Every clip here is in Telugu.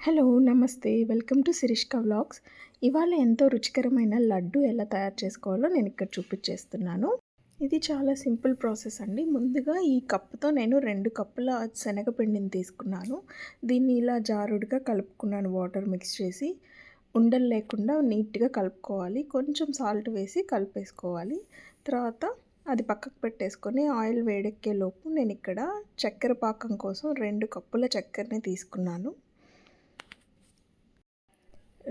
హలో నమస్తే. Welcome to Shirishka vlogs. ఇవాళ ఎంతో రుచికరమైన లడ్డు ఎలా తయారు చేసుకోవాలో నేను ఇక్కడ చూపించేస్తున్నాను. ఇది చాలా సింపుల్ ప్రాసెస్ అండి. ముందుగా ఈ కప్పుతో నేను రెండు కప్పుల శనగపిండిని తీసుకున్నాను. దీన్ని ఇలా జారుడుగా కలుపుకున్నాను వాటర్ మిక్స్ చేసి. ఉండలు లేకుండా నీట్గా కలుపుకోవాలి. కొంచెం సాల్ట్ వేసి కలిపేసుకోవాలి. తర్వాత అది పక్కకు పెట్టేసుకొని ఆయిల్ వేడెక్కే లోపు నేను ఇక్కడ చక్కెర పాకం కోసం రెండు కప్పుల చక్కెరని తీసుకున్నాను.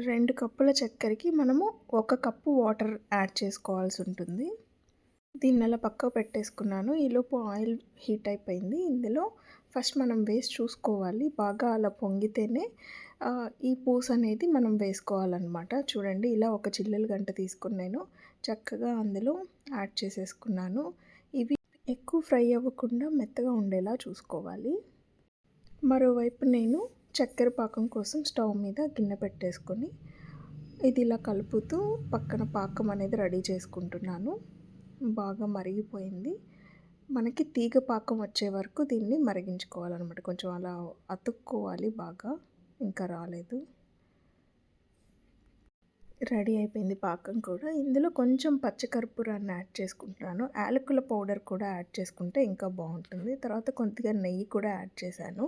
రెండు కప్పుల చక్కెరకి మనము ఒక కప్పు వాటర్ యాడ్ చేసుకోవాల్సి ఉంటుంది. దీన్ని అలా పక్క పెట్టేసుకున్నాను. ఈలోపు ఆయిల్ హీట్ అయిపోయింది. ఇందులో ఫస్ట్ మనం వేసి చూసుకోవాలి. బాగా అలా పొంగితేనే ఈ పూస అనేది మనం వేసుకోవాలన్నమాట. చూడండి ఇలా ఒక చిల్లలు గంట తీసుకుని నేను చక్కగా అందులో యాడ్ చేసేసుకున్నాను. ఇవి ఎక్కువ ఫ్రై అవ్వకుండా మెత్తగా ఉండేలా చూసుకోవాలి. మరోవైపు నేను చక్కెర పాకం కోసం స్టవ్ మీద గిన్నె పెట్టేసుకొని ఇది ఇలా కలుపుతూ పక్కన పాకం అనేది రెడీ చేసుకుంటున్నాను. బాగా మరిగిపోయింది. మనకి తీగ పాకం వచ్చే వరకు దీన్ని మరిగించుకోవాలన్నమాట. కొంచెం అలా అతుక్కోవాలి బాగా. ఇంకా రాలేదు. రెడీ అయిపోయింది పాకం కూడా. ఇందులో కొంచెం పచ్చకర్పూరాన్ని యాడ్ చేసుకుంటున్నాను. యాలకుల పౌడర్ కూడా యాడ్ చేసుకుంటే ఇంకా బాగుంటుంది. తర్వాత కొద్దిగా నెయ్యి కూడా యాడ్ చేశాను.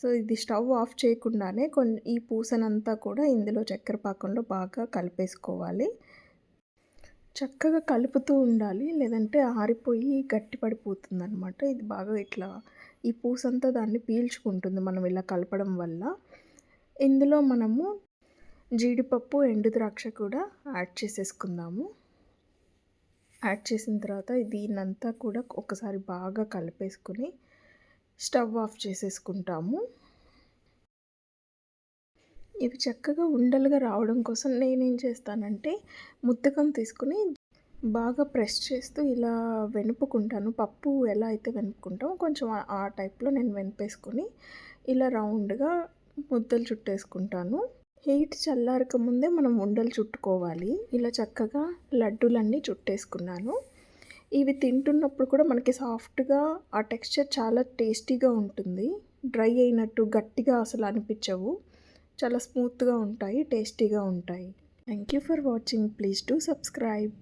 సో ఇది స్టవ్ ఆఫ్ చేయకుండానే కొన్ని ఈ పూసనంతా కూడా ఇందులో చక్కెర పాకంలో బాగా కలిపేసుకోవాలి. చక్కగా కలుపుతూ ఉండాలి లేదంటే ఆరిపోయి గట్టి పడిపోతుంది అనమాట ఇది బాగా ఇట్లా ఈ పూసంతా దాన్ని పీల్చుకుంటుంది మనం ఇలా కలపడం వల్ల. ఇందులో మనము జీడిపప్పు ఎండు ద్రాక్ష కూడా యాడ్ చేసేసుకుందాము. యాడ్ చేసిన తర్వాత దీన్నంతా కూడా ఒకసారి బాగా కలిపేసుకొని స్టవ్ ఆఫ్ చేసేసుకుంటాము. ఇవి చక్కగా ఉండలుగా రావడం కోసం నేనేం చేస్తానంటే ముద్దకం తీసుకుని బాగా ప్రెస్ చేస్తూ ఇలా వెనుపుకుంటాను. పప్పు ఎలా అయితే వెనుపుకుంటామో కొంచెం ఆ టైప్లో నేను వెనిపేసుకొని ఇలా రౌండ్గా ముద్దలు చుట్టేసుకుంటాను. హీట్ చల్లారక ముందే మనం ఉండలు చుట్టుకోవాలి. ఇలా చక్కగా లడ్డూలన్నీ చుట్టేసుకున్నాను. ఇవి తింటున్నప్పుడు కూడా మనకి సాఫ్ట్గా ఆ టెక్స్చర్ చాలా టేస్టీగా ఉంటుంది. డ్రై అయినట్టు గట్టిగా అసలు అనిపించవు. చాలా స్మూత్గా ఉంటాయి టేస్టీగా ఉంటాయి. Thank you for watching. Please to subscribe.